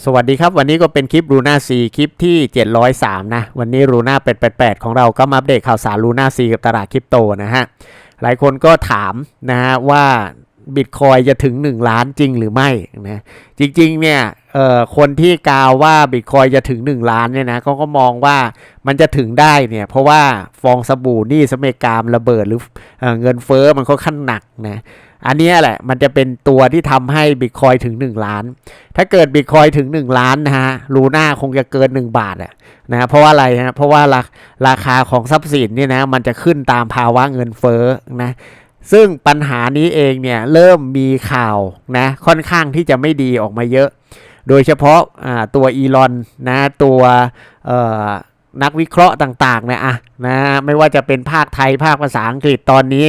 สวัสดีครับ วันนี้ก็เป็นคลิปรูน่าซีคลิปที่ 703 นะ วันนี้รูน่า888ของเราก็มาอัปเดตข่าวสารรูน่าซีกับตลาดคริปโตนะฮะ หลายคนก็ถามนะฮะว่าบิตคอยจะถึง 1 ล้านจริงหรือไม่นะจริงๆเนี่ยเอ่อคนที่กล่าวว่าบิตคอยจะถึง 1 ล้านเนี่ยนะเขาก็มองว่ามันจะถึงได้เนี่ยเพราะว่าฟองสบู่นี่สเมกามระเบิดหรือเอเงินเฟ้อมันค่อนข้างหนักนะ อันนี้แหละมันจะเป็นตัวที่ทำให้บิตคอยถึง 1 ล้าน ถ้าเกิดบิตคอยถึง 1 ล้านนะฮะลูน่าคงจะเกิน 1 บาทอะนะเพราะว่าอะไรฮะเพราะว่าราราคาของทรัพย์สินเนี่ยนะมันจะขึ้นตามภาวะเงินเฟ้อนะซึ่งปัญหานี้เองเนี่ยเริ่มมีข่าวนะค่อนข้างที่จะไม่ดีออกมาเยอะ โดยเฉพาะอ่าตัวอีลอนนะตัวนักวิเคราะห์ต่างๆเนี่ยอะนะไม่ว่าจะเป็นภาคไทยภาคภาษาอังกฤษตอนนี้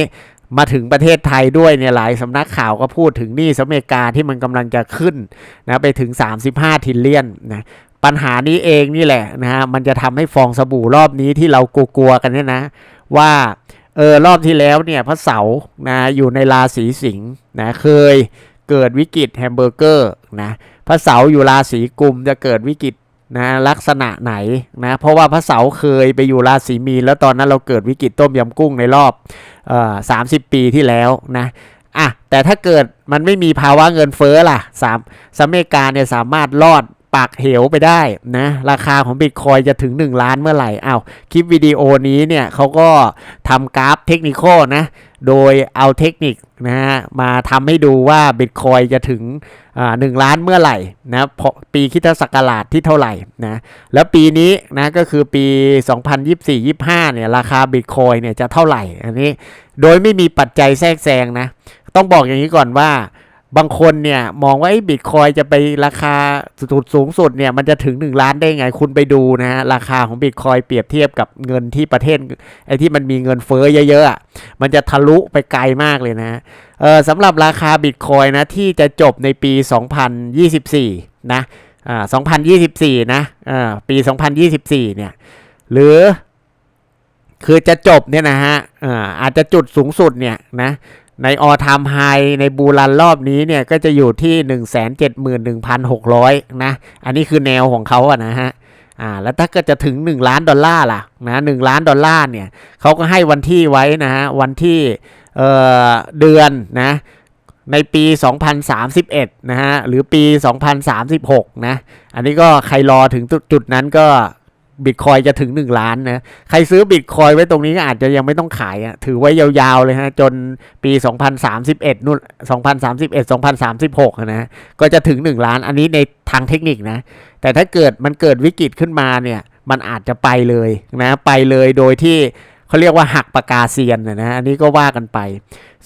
มาถึงประเทศไทยด้วยเนี่ยหลายสำนักข่าวก็พูดถึงหนี้สหรัฐอเมริกาที่มันกำลังจะขึ้นนะไปถึง 35ทิลเลียนนะปัญหานี้เองนี่แหละนะฮะมันจะทำให้ฟองสบู่รอบนี้ที่เรากลัวๆกันเนี่ยนะ ว่าเออรอบที่แล้วเนี่ยพระเสาร์นะอยู่ในราศีสิงห์นะเคยเกิดวิกฤตแฮมเบอร์เกอร์นะพระเสาร์อยู่ราศีกุมจะเกิดวิกฤต นะลักษณะไหนนะเพราะว่าพระเสาเคยไปอยู่ราศีมีนแล้วตอนนั้นเราเกิดวิกฤตต้มยำกุ้งในรอบสามสิบปีที่แล้วนะอะแต่ถ้าเกิดมันไม่มีภาวะเงินเฟ้อล่ะสามสหรัฐอเมริกาเนี่ยสามารถรอด ปากเหวไปได้นะ ราคาของบิตคอยจะถึง 1 ล้านเมื่อไหร่อ้าวคลิปวิดีโอนี้เนี่ยเขาก็ทำกราฟเทคนิคนะ โดยเอาเทคนิคนะฮะมาทำให้ดูว่าบิตคอยจะถึงหนึ่งล้านเมื่อไหร่นะปีคริดศักราชที่เท่าไหร่นะแล้วปีนี้นะก็คือปี 2024-25เนี่ยราคาบิตคอยเนี่ยจะเท่าไหร่อันนี้โดยไม่มีปัจจัยแทรกแซงนะ ต้องบอกอย่างนี้ก่อนว่า บางคนเนี่ยมองว่าบิตคอยจะไปราคาสุดสูงสุดเนี่ยมันจะถึง 1 ล้านได้ไงคุณไปดูนะฮะราคาของบิตคอยเปรียบเทียบกับเงินที่ประเทศไอ้ที่มันมีเงินเฟ้อเยอะๆมันจะทะลุไปไกลมากเลยนะเออสำหรับราคาบิตคอยนะที่จะจบในปี 2024 นะอ่า2024 นะอ่าปี 2024 เนี่ยหรือคือจะจบเนี่ยนะฮะอ่าอาจจะจุดสูงสุดเนี่ยนะ ในออทามไฮในบูรันรอบนี้เนี่ยก็จะอยู่ที่ 171,600 นะ อันนี้คือแนวของเขาอะนะฮะอ่าแล้วถ้าเกิดจะถึง 1 ล้านดอลลาร์ล่ะนะหล้านดอลลาร์เนี่ยเขาก็ให้วันที่ไว้นะฮะวันที่เอ่อเดือนนะในปี 2031 นะฮะหรือปี 2036 นะ อันนี้ก็ใครรอถึงจุดนั้นก็ บิตคอยจะถึง 1 ล้านนะ ใครซื้อบิตคอยไว้ตรงนี้ก็อาจจะยังไม่ต้องขายอะถือไว้ยาวๆเลยฮะ จนปี 2031นู่น2031 2036 นะ ก็จะถึง 1 ล้าน อันนี้ในทางเทคนิคนะ แต่ถ้าเกิดมันเกิดวิกฤตขึ้นมาเนี่ย มันอาจจะไปเลยนะ ไปเลยโดยที่ เขาเรียกว่าหักปากกาเซียนนะนะอันนี้ก็ว่ากันไป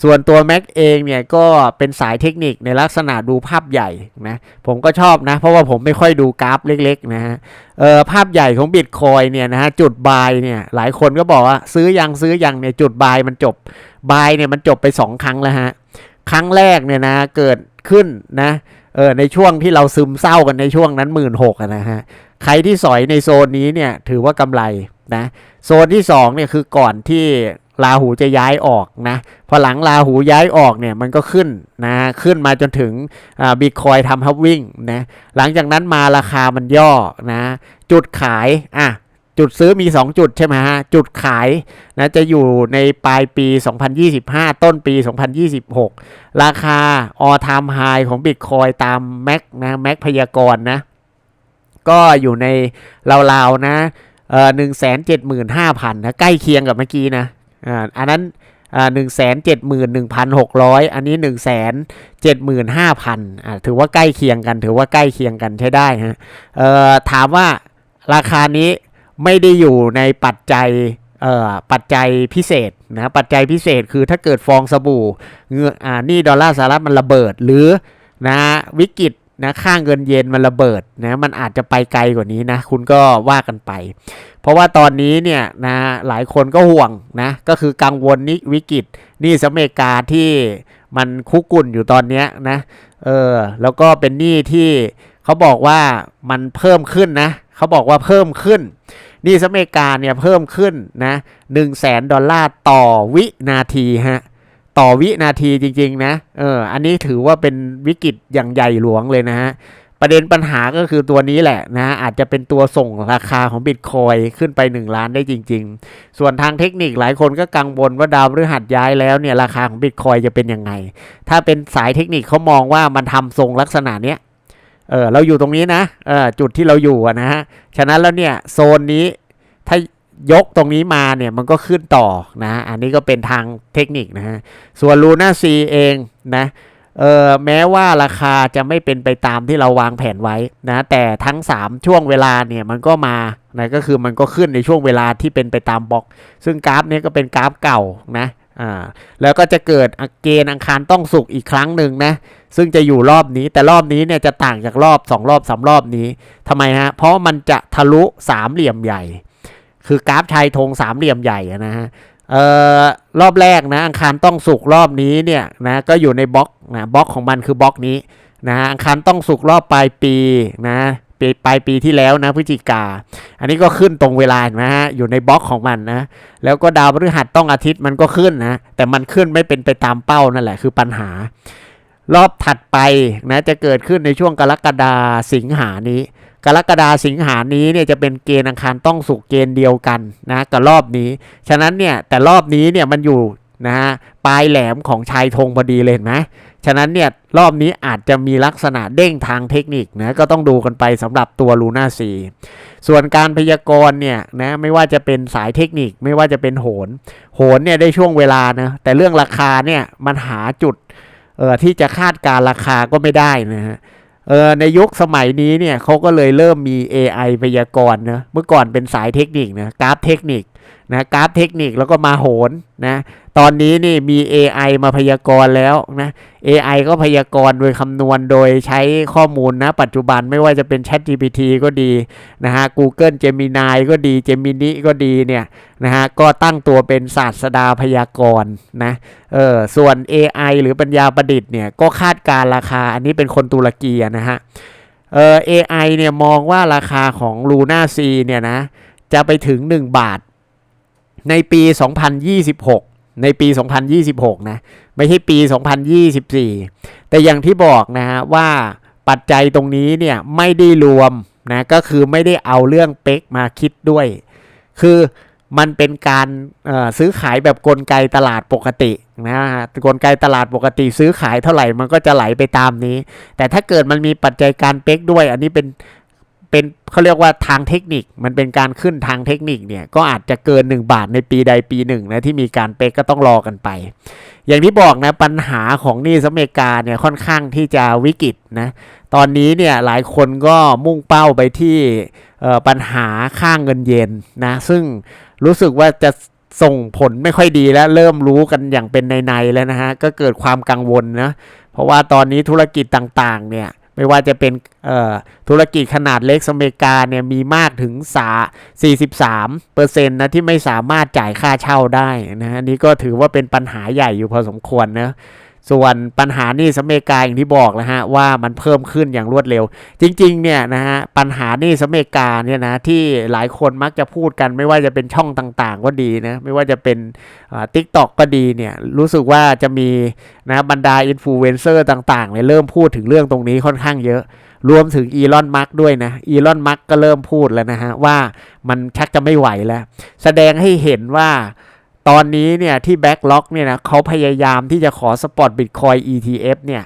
ส่วนตัว Mac เองเนี่ยก็เป็นสายเทคนิคในลักษณะดูภาพใหญ่นะผมก็ชอบนะ เพราะว่าผมไม่ค่อยดูกราฟเล็กๆนะฮะเออภาพใหญ่ของบิตคอยเนี่ยนะฮะจุดบายเนี่ยหลายคนก็บอกว่าซื้อยังซื้อยังเนี่ยจุดบายมันจบบายเนี่ยมันจบไป 2 ครั้งแล้วฮะครั้งแรกเนี่ยนะเกิดขึ้นนะเออในช่วงที่เราซึมเศร้ากันในช่วงนั้นหมื่นหกนะฮะใครที่สอยในโซนนี้เนี่ยถือว่ากำไร นะโซนที่2เนี่ยคือก่อนที่ลาหูจะย้ายออกนะพอหลังลาหูย้ายออกเนี่ยมันก็ขึ้นนะขึ้นมาจนถึงบิตคอยทำฮับวิ่งนะหลังจากนั้นมาราคามันย่อนะจุดขายอะจุดซื้อมี 2 จุดใช่ไหมฮะจุดขายนะจะอยู่ในปลายปี 2025 ต้นปี 2026 ราคาออทามไฮของบิตคอยตามแม็กนะแม็กพยากรณ์นะก็อยู่ในราวๆนะ เอ่อหนึ่งแสนเจ็ดหมื่นห้าพันนะใกล้เคียงกับเมื่อกี้นะอ่าอันนั้นอ่าหนึ่งแสนเจ็ดหมื่นหนึ่งพันหกร้อยอันนี้หนึ่งแสนเจ็ดหมื่นห้าพันอ่าถือว่าใกล้เคียงกัน ถือว่าใกล้เคียงกันใช้ได้ฮะเอ่อถามว่าราคานี้ไม่ได้อยู่ในปัจจัยเอ่อปัจจัยพิเศษนะปัจจัยพิเศษคือถ้าเกิดฟองสบู่เงืออ่านี่ดอลลาร์สหรัฐมันระเบิดหรือนะวิกฤต นะค่าเงินเยนมันระเบิดนะมันอาจจะไปไกลกว่านี้นะ คุณก็ว่ากันไป เพราะว่าตอนนี้เนี่ยนะหลายคนก็ห่วงนะก็คือกังวลนี้วิกฤตหนี่สอเมริกาที่มันคุกุ่นอยู่ตอนนี้นะเออแล้วก็เป็นหนี้ที่เขาบอกว่ามันเพิ่มขึ้นนะเขาบอกว่าเพิ่มขึ้นหนี่สอเมริกาเนี่ยเพิ่มขึ้นนะหนึ่งแสนดอลลาร์ต่อวินาทีฮะ ต่อวินาทีจริง ๆ นะ เออ อันนี้ถือว่าเป็นวิกฤตอย่างใหญ่หลวงเลยนะฮะ ประเด็นปัญหาก็คือตัวนี้แหละนะ อาจจะเป็นตัวส่งราคาของบิตคอยขึ้นไป 1 ล้านได้จริง ๆ ส่วนทางเทคนิคหลายคนก็กังวลว่าดาวพฤหัสย้ายแล้วเนี่ยราคาของบิตคอยจะเป็นยังไง ถ้าเป็นสายเทคนิคเขามองว่ามันทำทรงลักษณะเนี้ย เออ เราอยู่ตรงนี้นะ เออ จุดที่เราอยู่นะฮะ ฉะนั้นแล้วเนี่ยโซนนี้ถ้า ยกตรงนี้มาเนี่ยมันก็ขึ้นต่อนะ อันนี้ก็เป็นทางเทคนิคนะฮะ ส่วนลูน่าซีเองนะเออแม้ว่าราคาจะไม่เป็นไปตามที่เราวางแผนไว้นะ แต่ทั้ง 3 ช่วงเวลาเนี่ยมันก็มานะก็คือมันก็ขึ้นในช่วงเวลาที่เป็นไปตามบล็อก ซึ่งกราฟนี้ก็เป็นกราฟเก่านะอ่าแล้วก็จะเกิดเกณฑ์อังคารต้องสุกอีกครั้งหนึ่งนะซึ่งจะอยู่รอบนี้แต่รอบนี้เนี่ยจะต่างจากรอบ 2 รอบ3รอบนี้ทำไมฮะเพราะมันจะทะลุสามเหลี่ยมใหญ่ คือกราฟชายธงสามเหลี่ยมใหญ่อะนะฮะเอ่อรอบแรกนะอังคารต้องสุกรอบนี้เนี่ยนะก็อยู่ในบล็อกนะบล็อกของมันคือบล็อกนี้นะอังคารต้องสุกรอบปลายปีนะปีปลายปีที่แล้วนะพฤศจิกา อันนี้ก็ขึ้นตรงเวลานไหมฮะอยู่ในบล็อกของมันนะแล้วก็ดาวพฤหัสต้องอาทิตย์มันก็ขึ้นนะแต่มันขึ้นไม่เป็นไปตามเป้านั่นแหละคือปัญหา รอบถัดไปนะจะเกิดขึ้นในช่วงกรกฎาสิงหานี้ กรกฎาสิงหานี้เนี่ยจะเป็นเกณฑ์อังคารต้องสุกเกณฑ์เดียวกันนะกับรอบนี้ ฉะนั้นเนี่ยแต่รอบนี้เนี่ยมันอยู่นะฮะปลายแหลมของชายธงพอดีเลยเห็นไหมฉะนั้นเนี่ยรอบนี้อาจจะมีลักษณะเด้งทางเทคนิคนะก็ต้องดูกันไปสำหรับตัวลูน่าซีส่วนการพยากรณ์เนี่ยนะไม่ว่าจะเป็นสายเทคนิคไม่ว่าจะเป็นโหน โหนเนี่ยได้ช่วงเวลานะแต่เรื่องราคาเนี่ยมันหาจุดเอ่อที่จะคาดการราคาก็ไม่ได้นะฮะ เออในยุคสมัยนี้เนี่ยเขาก็เลยเริ่มมี AI พยากรณ์นะเมื่อก่อนเป็นสายเทคนิคนะกราฟเทคนิค นะกราฟเทคนิคแล้วก็มาโหนนะตอนนี้นี่มี AI มาพยากรณ์แล้วนะ AI ก็พยากรณ์โดยคำนวณโดยใช้ข้อมูลนะปัจจุบันไม่ว่าจะเป็น ChatGPT ก็ดีนะฮะ Google Gemini ก็ดี Gemini ก็ดีเนี่ยนะฮะก็ตั้งตัวเป็นศาสดาพยากรณ์นะเออส่วน AI หรือปัญญาประดิษฐ์เนี่ยก็คาดการราคาอันนี้เป็นคนตุรกีนะฮะเออ AI เนี่ยมองว่าราคาของ Luna C เนี่ยนะจะไปถึง 1 บาท ในปี 2026 ในปี 2026 นะ ไม่ใช่ปี 2024 แต่อย่างที่บอกนะฮะว่าปัจจัยตรงนี้เนี่ยไม่ได้รวมนะก็คือไม่ได้เอาเรื่องเป๊กมาคิดด้วย คือมันเป็นการซื้อขายแบบกลไกตลาดปกตินะฮะกลไกตลาดปกติซื้อขายเท่าไหร่มันก็จะไหลไปตามนี้ แต่ถ้าเกิดมันมีปัจจัยการเป๊กด้วย อันนี้เป็น เป็นเขาเรียกว่าทางเทคนิคมันเป็นการขึ้นทางเทคนิคเนี่ยก็อาจจะเกิน 1 บาทในปีใดปีหนึ่งนะที่มีการเป๊กก็ต้องรอกันไป อย่างที่บอกนะปัญหาของนี่สเมกาเนี่ยค่อนข้างที่จะวิกฤตนะตอนนี้เนี่ยหลายคนก็มุ่งเป้าไปที่ปัญหาค่างเงินเยนนะซึ่งรู้สึกว่าจะส่งผลไม่ค่อยดีแล้วเริ่มรู้กันอย่างเป็นในๆแล้วนะฮะก็เกิดความกังวลนะเพราะว่าตอนนี้ธุรกิจต่างๆเนี่ย ไม่ว่าจะเป็นเอ่อธุรกิจขนาดเล็กอเมริกาเนี่ยมีมากถึงสา43เปอร์เซ็นต์นะที่ไม่สามารถจ่ายค่าเช่าได้นะฮะนี่ก็ถือว่าเป็นปัญหาใหญ่อยู่พอสมควรนะ ส่วนปัญหานี่สเมกาอย่างที่บอกนะฮะว่ามันเพิ่มขึ้นอย่างรวดเร็ว จริงๆเนี่ยนะฮะปัญหานี่สเมกาเนี่ยนะที่หลายคนมักจะพูดกันไม่ว่าจะเป็นช่องต่างๆ ก็ดีนะไม่ว่าจะเป็นทิกตอกก็ดีเนี่ยรู้สึกว่าจะมีนะบรรดาอินฟลูเอนเซอร์ต่างๆเนี่ยเริ่มพูดถึงเรื่องตรงนี้ค่อนข้างเยอะ รวมถึงอีลอนมัสด้วยนะอีลอนมัสก็เริ่มพูดแล้วนะฮะว่ามันชักจะไม่ไหวแล้ว แสดงให้เห็นว่า ตอนนี้เนี่ยที่แบ็กล็อกเนี่ยนะเขาพยายามที่จะขอสปอตบิตคอย ETF เนี่ย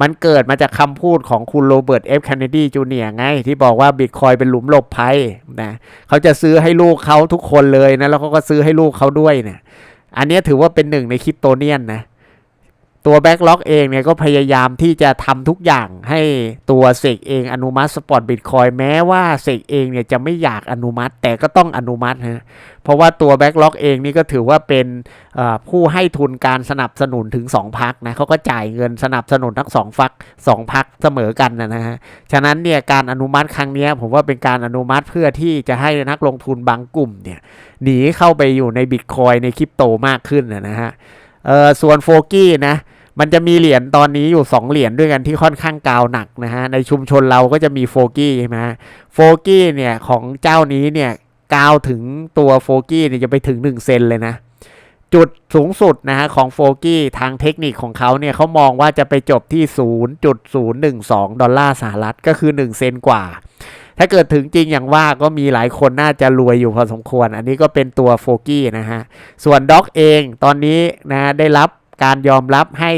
มันเกิดมาจากคำพูดของคุณโรเบิร์ตเอฟแคนเนดีจูเนียไง ที่บอกว่าบิตคอยเป็นหลุมหลบภัยนะเขาจะซื้อให้ลูกเขาทุกคนเลยนะ แล้วเขาก็ซื้อให้ลูกเขาด้วยเนี่ยอันนี้ถือว่าเป็นหนึ่งในคริปโตเนียนนะ ตัวแบ็กล็อกเองเนี่ยก็พยายามที่จะทำทุกอย่างให้ตัวเสกเองอนุมัติสปอร์ตบิตคอยแม้ว่าเสกเองเนี่ยจะไม่อยากอนุมัติ แต่ก็ต้องอนุมัตินะเพราะว่าตัวแบ็กล็อกเองนี่ก็ถือว่าเป็นผู้ให้ทุนการสนับสนุนถึง 2พักนะเขาก็จ่ายเงินสนับสนุนทั้ง2ฟัก2พักเสมอกันนะฮะฉะนั้นเนี่ยการอนุมัติครั้งนี้ผมว่าเป็นการอนุมัติเพื่อที่จะให้นักลงทุนบางกลุ่มเนี่ยหนีเข้าไปอยู่ในบิตคอยในคริปโตมากขึ้นนะฮะส่วนโฟกี้นะ มันจะมีเหรียญตอนนี้อยู่ 2 เหรียญด้วยกันที่ค่อนข้างกาวหนักนะฮะ ในชุมชนเราก็จะมีโฟกี้ใช่ไหมโฟกี้เนี่ยของเจ้านี้เนี่ยกาวถึงตัวโฟกี้เนี่ยจะไปถึง 1 เซนเลยนะ จุดสูงสุดนะฮะของโฟกี้ทางเทคนิคของเขาเนี่ยเขามองว่าจะไปจบที่ 0.012 ดอลลาร์สหรัฐก็คือ 1 เซนกว่า ถ้าเกิดถึงจริงอย่างว่าก็มีหลายคนน่าจะรวยอยู่พอสมควร อันนี้ก็เป็นตัวโฟกี้นะฮะ ส่วนด็อกเองตอนนี้นะได้รับ การยอมรับให้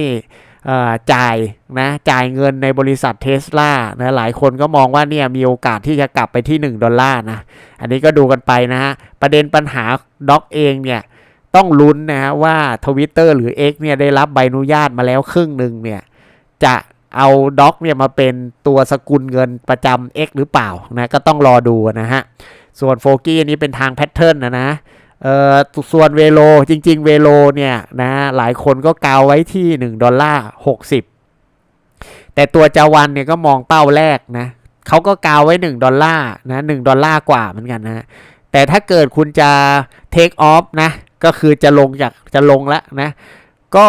จ่ายนะจ่ายเงินในบริษัทเทสลานะหลายคนก็มองว่าเนี่ยมีโอกาสที่จะกลับไปที่ 1 ดอลลาร์นะ อันนี้ก็ดูกันไปนะฮะ ประเด็นปัญหาด็อกเองเนี่ย ต้องลุ้นนะฮะว่า Twitter หรือ X เนี่ยได้รับใบอนุญาตมาแล้วครึ่งหนึ่งเนี่ย จะเอาด็อกเนี่ยมาเป็นตัวสกุลเงินประจำ X หรือเปล่านะก็ต้องรอดูนะฮะ ส่วนโฟกี้อันนี้เป็นทางแพทเทิร์นนะนะ เออส่วนเวโลจริง ๆ เวโลเนี่ยนะหลายคนก็กาวไว้ที่1ดอลลาร์60 แต่ตัวจาวันเนี่ยก็มองเป้าแรกนะเขาก็กาวไว้ 1 ดอลลาร์นะ1ดอลลาร์กว่าเหมือนกันนะแต่ถ้าเกิดคุณจะเทคออฟนะก็คือจะลงจากจะลงแล้วนะก็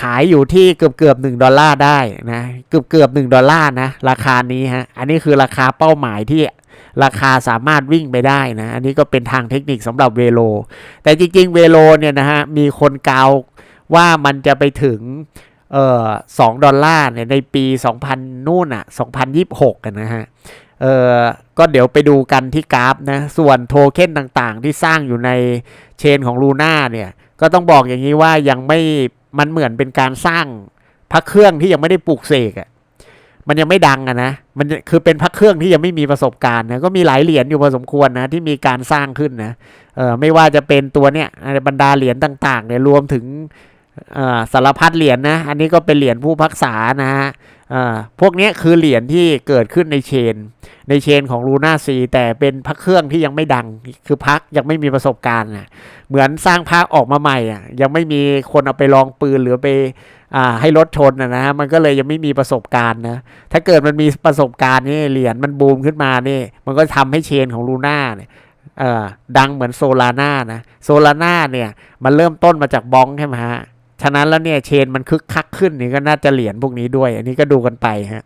ขายอยู่ที่เกือบเกือบหนึ่งดอลลาร์ได้นะเกือบเกือบหนึ่งดอลลาร์นะราคานี้ฮะอันนี้คือราคาเป้าหมายที่ ราคาสามารถวิ่งไปได้นะอันนี้ก็เป็นทางเทคนิคสำหรับเวโล แต่จริง ๆ เวโลเนี่ยนะฮะมีคนกล่าวว่ามันจะไปถึงเอ่อสองดอลลาร์เนี่ยในปี 2000 นู่นอะ 2026 กันนะฮะเอ่อก็เดี๋ยวไปดูกันที่กราฟนะ ส่วนโทเค็นต่างๆ ที่สร้างอยู่ในเชนของลูน่าเนี่ย ก็ต้องบอกอย่างนี้ว่ายังไม่มันเหมือนเป็นการสร้างพระเครื่องที่ยังไม่ได้ปลูกเสกอะ มันยังไม่ดังอะนะ มันคือเป็นพระเครื่องที่ยังไม่มีประสบการณ์นะ ก็มีหลายเหรียญอยู่พอสมควรนะ ที่มีการสร้างขึ้นนะ เออไม่ว่าจะเป็นตัวเนี้ยบรรดาเหรียญต่างๆเนี่ยรวมถึงสารพัดเหรียญนะอันนี้ก็เป็นเหรียญผู้พักษานะฮะเอ่อพวกนี้คือเหรียญที่เกิดขึ้นในเชน ในเชนของลูน่าซีแต่เป็นพระเครื่องที่ยังไม่ดัง คือพักยังไม่มีประสบการณ์นะเหมือนสร้างพักออกมาใหม่อะ ยังไม่มีคนเอาไปลองปืนหรือไป อ่าให้รถชนนะนะมันก็เลยยังไม่มีประสบการณ์นะ ถ้าเกิดมันมีประสบการณ์นี่เหรียญมันบูมขึ้นมานี่ มันก็ทำให้เชนของลูน่าเนี่ยเอ่อดังเหมือนโซลาร่านะโซลาร่าเนี่ยมันเริ่มต้นมาจากบองใช่ไหมฮะฉะนั้นแล้วเนี่ยเชนมันคึกคักขึ้นนี่ก็น่าจะเหรียญพวกนี้ด้วย อันนี้ก็ดูกันไปฮะ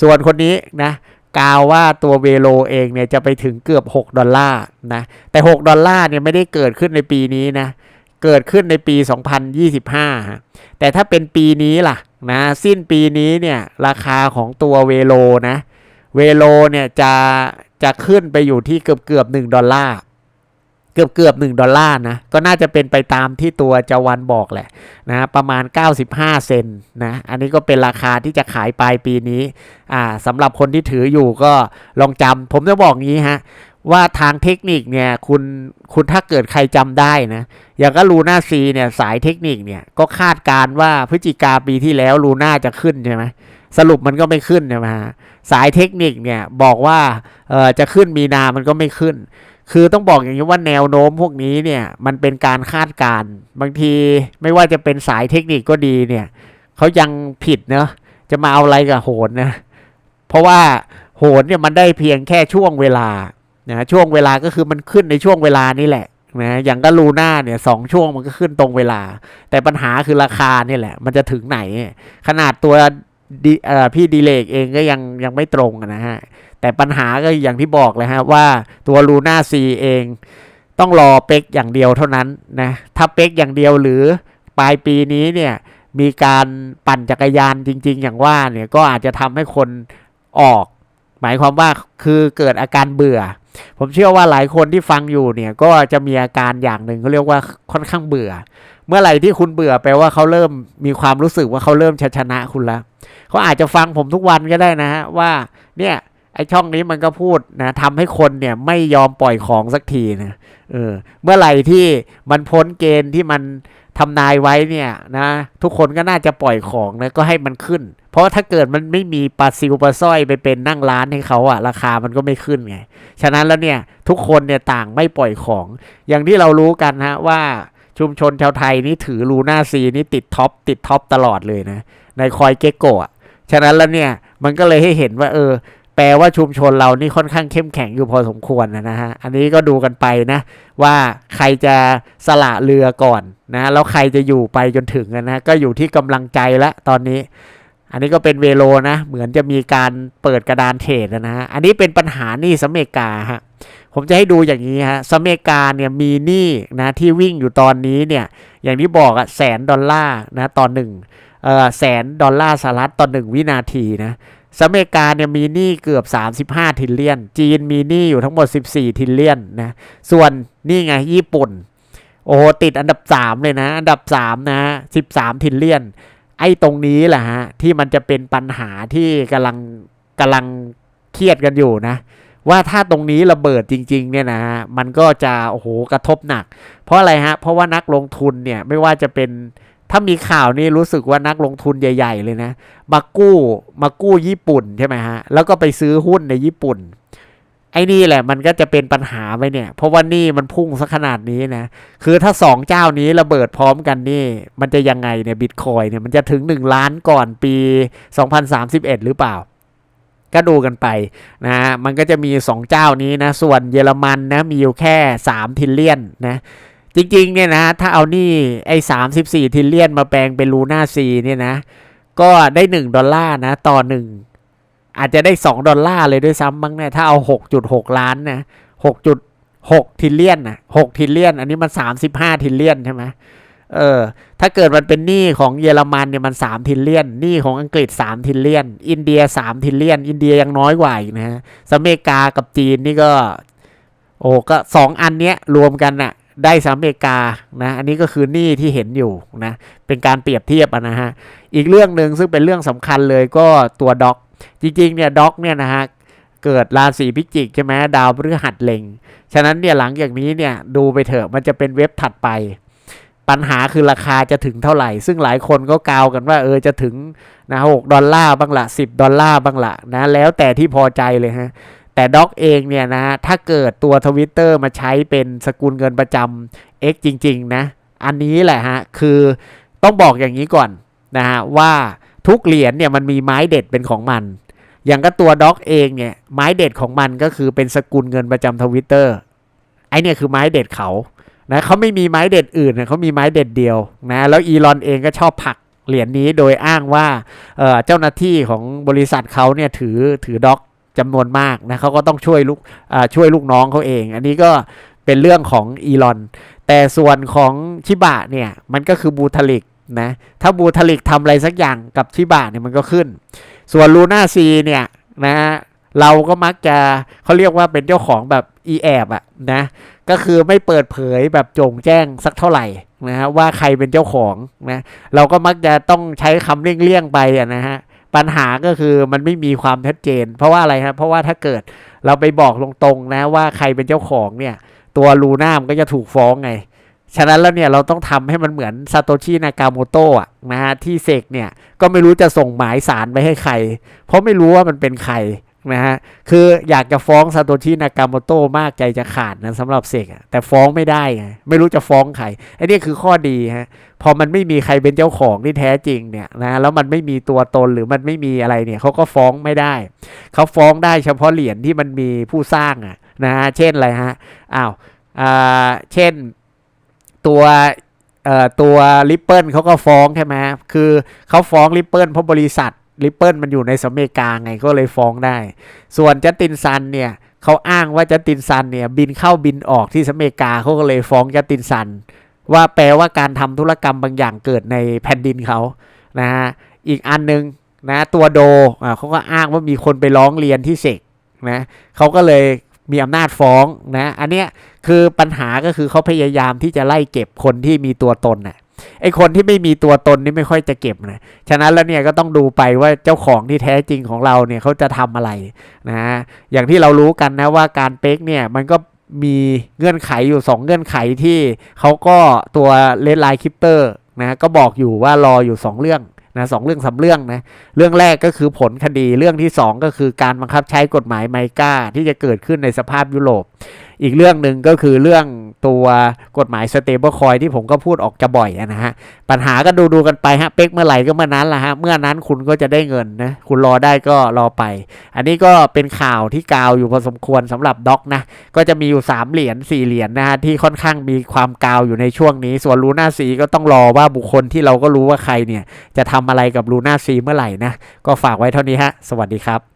ส่วนคนนี้นะกล่าวว่าตัวเวโลเองเนี่ยจะไปถึงเกือบ 6 ดอลลาร์นะแต่ 6 ดอลลาร์เนี่ยไม่ได้เกิดขึ้นในปีนี้นะ เกิดขึ้นในปี 2025 แต่ถ้าเป็นปีนี้ล่ะนะสิ้นปีนี้เนี่ยราคาของตัวเวโลนะเวโลเนี่ยจะจะขึ้นไปอยู่ที่เกือบเกือบหนึ่งดอลลาร์เกือบเกือบหนึ่งดอลลาร์นะก็น่าจะเป็นไปตามที่ตัวจวันบอกแหละนะประมาณ 95 เซนนะอันนี้ก็เป็นราคาที่จะขายปลายปีนี้อ่าสำหรับคนที่ถืออยู่ก็ลองจำผมจะบอกงี้ฮะ ว่าทางเทคนิคเนี่ยคุณคุณถ้าเกิดใครจำได้นะ อย่างก็ลูน่าซีเนี่ยสายเทคนิคเนี่ยก็คาดการณ์ว่าพฤศจิกาปีที่แล้วลูน่าจะขึ้นใช่ไหมสรุปมันก็ไม่ขึ้นใช่ไหมฮะสายเทคนิคเนี่ยบอกว่าเออจะขึ้นมีนามันก็ไม่ขึ้น คือต้องบอกอย่างนี้ว่าแนวโน้มพวกนี้เนี่ยมันเป็นการคาดการณ์บางทีไม่ว่าจะเป็นสายเทคนิคก็ดีเนี่ยเขายังผิดเนอะจะมาเอาอะไรกับโหนนะเพราะว่าโหนเนี่ยมันได้เพียงแค่ช่วงเวลา นะช่วงเวลาก็คือมันขึ้นในช่วงเวลานี่แหละนะอย่างก็ลูน่าเนี่ยสองช่วงมันก็ขึ้นตรงเวลา แต่ปัญหาคือราคานี่แหละ มันจะถึงไหน ขนาดตัวดิอ่อพี่ดีเลกเองก็ยังยังไม่ตรงนะฮะ แต่ปัญหาก็อย่างที่บอกเลยฮะว่าตัวลูน่าซีเอง ต้องรอเป็กอย่างเดียวเท่านั้นนะถ้าเป็กอย่างเดียวหรือปลายปีนี้เนี่ยมีการปั่นจักรยานจริง ๆ อย่างว่าเนี่ยก็อาจจะทำให้คนออก หมายความว่าคือเกิดอาการเบื่อ ผมเชื่อว่าหลายคนที่ฟังอยู่เนี่ยก็จะมีอาการอย่างหนึ่งเขาเรียกว่าค่อนข้างเบื่อ เมื่อไหร่ที่คุณเบื่อแปลว่าเขาเริ่มมีความรู้สึกว่าเขาเริ่มชชนะคุณแล้วเขาอาจจะฟังผมทุกวันก็ได้นะฮะว่าเนี่ยไอช่องนี้มันก็พูดนะทำให้คนเนี่ยไม่ยอมปล่อยของสักทีนะเออเมื่อไหร่ที่มันพ้นเกณฑ์ที่มัน ทำนายไว้เนี่ยนะทุกคนก็น่าจะปล่อยของนะก็ให้มันขึ้น เพราะถ้าเกิดมันไม่มีปลาซิวปลาสร้อยไปเป็นนั่งร้านให้เขาอะราคามันก็ไม่ขึ้นไงฉะนั้นแล้วเนี่ยทุกคนเนี่ยต่างไม่ปล่อยของ อย่างที่เรารู้กันฮะว่าชุมชนชาวไทยนี่ถือลูน่าซีนี่ติดท็อปติดท็อปตลอดเลยนะในคอยเกโกะฉะนั้นแล้วเนี่ยมันก็เลยให้เห็นว่าเออ แปลว่าชุมชนเรานี่ค่อนข้างเข้มแข็งอยู่พอสมควรนะฮะ อันนี้ก็ดูกันไปนะ ว่าใครจะสละเรือก่อนนะแล้วใครจะอยู่ไปจนถึงนะก็อยู่ที่กำลังใจละตอนนี้ อันนี้ก็เป็นเวโลนะ เหมือนจะมีการเปิดกระดานเทรดนะฮะอันนี้เป็นปัญหานี่สมเมกาฮะผมจะให้ดูอย่างนี้ฮะสหรัฐอเมริกาเนี่ยมีหนี้นะที่วิ่งอยู่ตอนนี้เนี่ยอย่างที่บอกอะแสนดอลลาร์นะต่อหนึ่งเออแสนดอลลาร์สหรัฐต่อหนึ่งวินาทีนะ สหรัฐอเมริกาเนี่ยมีหนี้เกือบ 35 ทิลเลียน จีนมีหนี้อยู่ทั้งหมด 14 ทิลเลียนนะ ส่วนนี่ไงญี่ปุ่น โอ้โหติดอันดับ 3 เลยนะ อันดับ 3 นะ 13 ทิลเลียน ไอ้ตรงนี้แหละฮะ ที่มันจะเป็นปัญหาที่กำลังกำลังเครียดกันอยู่นะ ว่าถ้าตรงนี้ระเบิดจริง ๆ เนี่ยนะฮะ มันก็จะโอ้โหกระทบหนัก เพราะอะไรฮะ เพราะว่านักลงทุนเนี่ยไม่ว่าจะเป็น ถ้ามีข่าวนี่รู้สึกว่านักลงทุนใหญ่ ๆ เลยนะ มากู้มากู้ญี่ปุ่นใช่ไหมฮะ แล้วก็ไปซื้อหุ้นในญี่ปุ่น ไอ้นี่แหละมันก็จะเป็นปัญหาไปเนี่ย เพราะว่านี่มันพุ่งซะขนาดนี้นะ คือถ้าสองเจ้านี้ระเบิดพร้อมกันนี่ มันจะยังไงเนี่ยบิตคอยเนี่ยมันจะถึง 1 ล้านก่อนปี 2031 หรือเปล่าก็ดูกันไปนะฮะมันก็จะมี 2 เจ้านี้นะ ส่วนเยอรมันนะมีอยู่แค่3ทิลเลียนนะ จริงๆเนี่ยนะถ้าเอานี่ไอ้สามสิบสี่ทิลเลียนมาแปลงเป็นลูน่าซีเนี่ยนะ ก็ได้หนึ่งดอลลาร์นะ ต่อหนึ่งอาจจะได้สองดอลลาร์เลยด้วยซ้ำบ้างเนี่ยถ้าเอาหกจุดหกล้านนะหกจุดหกทิลเลียนนะหกทิลเลียน อันนี้มันสามสิบห้าทิลเลียนใช่ไหมเออ ถ้าเกิดมันเป็นหนี้ของเยอรมันเนี่ยมันสามทิลเลียน หนี้ของอังกฤษสามทิลเลียน อินเดียสามทิลเลียน อินเดียยังน้อยกว่าอีกนะฮะ สเมกากับจีนนี่ก็ โอ้ก็สองอันเนี้ยรวมกันน่ะ ได้สหรัฐอเมริกานะอันนี้ก็คือหนี้ที่เห็นอยู่นะเป็นการเปรียบเทียบนะฮะอีกเรื่องหนึ่งซึ่งเป็นเรื่องสำคัญเลยก็ตัวด็อกจริงๆเนี่ยด็อกเนี่ยนะฮะเกิดราศีพิจิกใช่ไหมดาวพฤหัสเล็ง ฉะนั้นเนี่ยหลังจากนี้เนี่ยดูไปเถอะมันจะเป็นเว็บถัดไป ปัญหาคือราคาจะถึงเท่าไหร่ ซึ่งหลายคนก็กาวกันว่าเออจะถึงนะหกดอลลาร์บ้างละสิบดอลลาร์บ้างละนะแล้วแต่ที่พอใจเลยฮะ แต่ด็อกเองเนี่ยนะถ้าเกิดตัวทวิตเตอร์มาใช้เป็นสกุลเงินประจำ X จริง ๆ นะ อันนี้แหละฮะ คือต้องบอกอย่างนี้ก่อนนะฮะว่าทุกเหรียญเนี่ยมันมีไม้เด็ดเป็นของมัน อย่างก็ตัวด็อกเองเนี่ยไม้เด็ดของมันก็คือเป็นสกุลเงินประจำทวิตเตอร์ไอเนี่ยคือไม้เด็ดเขานะเขาไม่มีไม้เด็ดอื่นเขามีไม้เด็ดเดียวนะแล้วอีลอนเองก็ชอบผักเหรียญนี้โดยอ้างว่าเเจ้าหน้าที่ของบริษัทเขาเนี่ยถือถือด็อก จำนวนมากนะเขาก็ต้องช่วยลูกช่วยลูกน้องเขาเอง อันนี้ก็เป็นเรื่องของอีลอน แต่ส่วนของชิบะเนี่ย มันก็คือบูทาลิกนะ ถ้าบูทาลิกทำอะไรสักอย่างกับชิบะเนี่ยมันก็ขึ้น ส่วนลูน่าซีเนี่ยนะเราก็มักจะเขาเรียกว่าเป็นเจ้าของแบบอีแอบอะนะ ก็คือไม่เปิดเผยแบบโจงแจ้งสักเท่าไหร่นะฮะว่าใครเป็นเจ้าของนะ เราก็มักจะต้องใช้คำเลี่ยงๆไปอะนะฮะ ปัญหาก็คือมันไม่มีความชัดเจน เพราะว่าอะไรครับเพราะว่าถ้าเกิดเราไปบอกตรงๆนะว่าใครเป็นเจ้าของเนี่ย ตัวลูน่ามันก็จะถูกฟ้องไง ฉะนั้นแล้วเนี่ยเราต้องทำให้มันเหมือนซาโตชินากาโมโตะนะฮะที่เสกเนี่ยก็ไม่รู้จะส่งหมายสารไปให้ใคร เพราะไม่รู้ว่ามันเป็นใคร นะฮะ คืออยากจะฟ้องซาโตชินากาโมโตมากใจจะขาดนะสำหรับเสกแต่ฟ้องไม่ได้ไงไม่รู้จะฟ้องใครไอ้นี่คือข้อดีฮะพอมันไม่มีใครเป็นเจ้าของที่แท้จริงเนี่ยนะแล้วมันไม่มีตัวตนหรือมันไม่มีอะไรเนี่ยเขาก็ฟ้องไม่ได้เขาฟ้องได้เฉพาะเหรียญที่มันมีผู้สร้างอะนะฮะเช่นอะไรฮะอ้าวอ่าเช่นตัวตัวริปเปิลเขาก็ฟ้องใช่ไหมคือเขาฟ้องริปเปิลเพราะบริษัท ริปเปิลมันอยู่ในสเมกาไงก็เลยฟ้องได้ ส่วนจัสตินซันเนี่ยเขาอ้างว่าจัสตินซันเนี่ยบินเข้าบินออกที่สเมกาเขาก็เลยฟ้องจัสตินซันว่าแปลว่าการทำธุรกรรมบางอย่างเกิดในแผ่นดินเขานะฮะอีกอันหนึงนะตัวโดอ่าเขาก็อ้างว่ามีคนไปร้องเรียนที่เสกนะเขาก็เลยมีอำนาจฟ้องนะ อันเนี้ยคือปัญหาก็คือเขาพยายามที่จะไล่เก็บคนที่มีตัวตนน่ะ ไอคนที่ไม่มีตัวตนนี่ไม่ค่อยจะเก็บนะฉะนั้นแล้วเนี่ยก็ต้องดูไปว่าเจ้าของที่แท้จริงของเราเนี่ยเขาจะทำอะไรนะอย่างที่เรารู้กันนะว่าการเป๊กเนี่ยมันก็มีเงื่อนไขอยู่ 2 เงื่อนไขที่เขาก็ตัวเลดไลน์คริปเตอร์นะก็บอกอยู่ว่ารออยู่ 2 เรื่องนะสองเรื่องสาเรื่องนะเรื่องแรกก็คือผลคดีเรื่องที่ 2 ก็คือการบังคับใช้กฎหมายไมก้าที่จะเกิดขึ้นในสภาพยุโรป อีกเรื่องหนึ่งก็คือเรื่องตัวกฎหมายสเตเบิลคอยที่ผมก็พูดออกจะบ่อยนะฮะ ปัญหาก็ดูดูกันไปฮะ เป๊กเมื่อไหร่ก็เมื่อนั้นละฮะ เมื่อนั้นคุณก็จะได้เงินนะ คุณรอได้ก็รอไป อันนี้ก็เป็นข่าวที่กาวอยู่พอสมควรสำหรับด็อกนะ ก็จะมีอยู่ 3 เหรียญ4เหรียญนะฮะที่ค่อนข้างมีความกาวอยู่ในช่วงนี้ ส่วนลูน่าซีก็ต้องรอว่าบุคคลที่เราก็รู้ว่าใครเนี่ยจะทำอะไรกับลูน่าซีเมื่อไหร่นะ ก็ฝากไว้เท่านี้ฮะ สวัสดีครับ